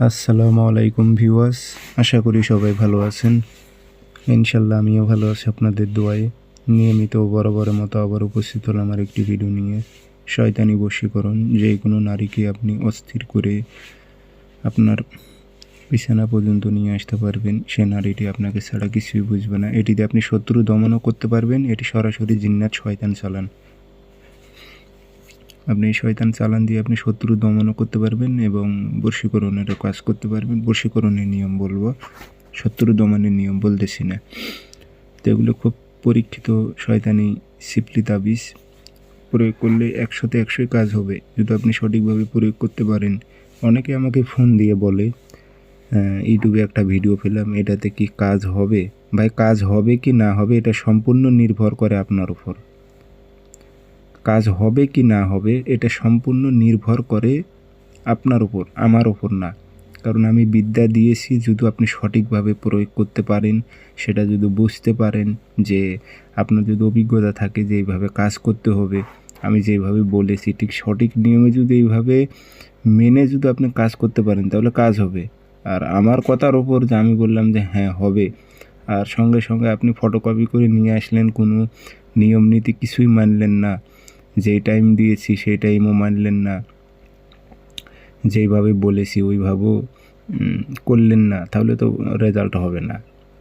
আসসালামু আলাইকুম ভিউয়ার্স, আশা করি সবাই ভালো আছেন। ইনশাল্লাহ আমিও ভালো আছি আপনাদের দোয়ায়। নিয়মিত বরাবরের মতো আবার উপস্থিত হলাম আমার একটি ভিডিও নিয়ে। শয়তানি বশীকরণ, যে কোনো নারীকে আপনি অস্থির করে আপনার বিছানা পর্যন্ত নিয়ে আসতে পারবেন, সে নারীটি আপনাকে ছাড়া কিছুই বুঝবে না। এটিতে আপনি শত্রু দমনও করতে পারবেন, এটি সরাসরি জিন্নাত, শয়তান চালান। আপনি শয়তান চালান দিয়ে আপনি শত্রু দমনও করতে পারবেন এবং বশীকরণেরও কাজ করতে পারবেন। বশীকরণের নিয়ম বলব, শত্রু দমনের নিয়ম বলতেছি না। তো এগুলো খুব পরীক্ষিত শয়তানি সিপলি তাবিজ। প্রয়োগ করলে একশোতে একশোই কাজ হবে। যদি আপনি সঠিকভাবে প্রয়োগ করতে পারেন, অনেকে আমাকে ফোন দিয়ে বলে ইউটিউবে একটা ভিডিও পেলাম, এটাতে কি কাজ হবে? ভাই, কাজ হবে কি না হবে, এটা সম্পূর্ণ নির্ভর করে আপনার উপর। কাজ হবে কি না হবে, এটা সম্পূর্ণ নির্ভর করে আপনার উপর, আমার উপর না। কারণ আমি বিদ্যা দিয়েছি, যদি আপনি সঠিকভাবে প্রয়োগ করতে পারেন, সেটা যদি বুঝতে পারেন যে আপনার যদি অভিজ্ঞতা থাকে যে এইভাবে কাজ করতে হবে, আমি যেভাবে বলেছি, ঠিক সঠিক নিয়মে যদি এইভাবে মেনে যদি আপনি কাজ করতে পারেন, তাহলে কাজ হবে। আর আমার কথার ওপর যে আমি বললাম যে হ্যাঁ হবে। আর সঙ্গে সঙ্গে আপনি ফটোকপি করে নিয়ে আসলেন, কোনো নিয়ম নীতি কিছুই মানলেন না। যেই টাইম দিয়েছি সেই টাইমও মানলেন না। যেইভাবে বলেছি ওইভাবেও করলেন না, তাহলে তো রেজাল্ট হবে না।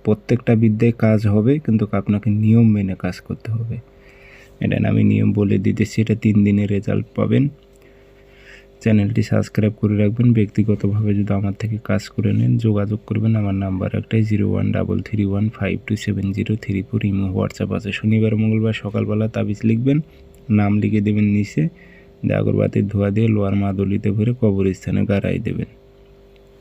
প্রত্যেকটা বিদ্যায় কাজ হবে, কিন্তু আপনাকে নিয়ম মেনে কাজ করতে হবে। এটা আমি নিয়ম বলে দিতেছি এটা তিন দিনে রেজাল্ট পাবেন। চ্যানেলটি সাবস্ক্রাইব করে রাখবেন। ব্যক্তিগতভাবে যদি আমার থেকে কাজ করে নেন, যোগাযোগ করবেন। আমার নাম্বার একটাই zero one double three one five two seven zero three four imo WhatsApp আছে। শনিবার, মঙ্গলবার সকালবেলা তাবিজ লিখবেন। নাম লিখে দেবেন নিচে। দিয়ে আগরবাতির ধোয়া দিয়ে লোয়ার মাদলিতে ভরে কবরস্থানে গাড়াই দেবেন।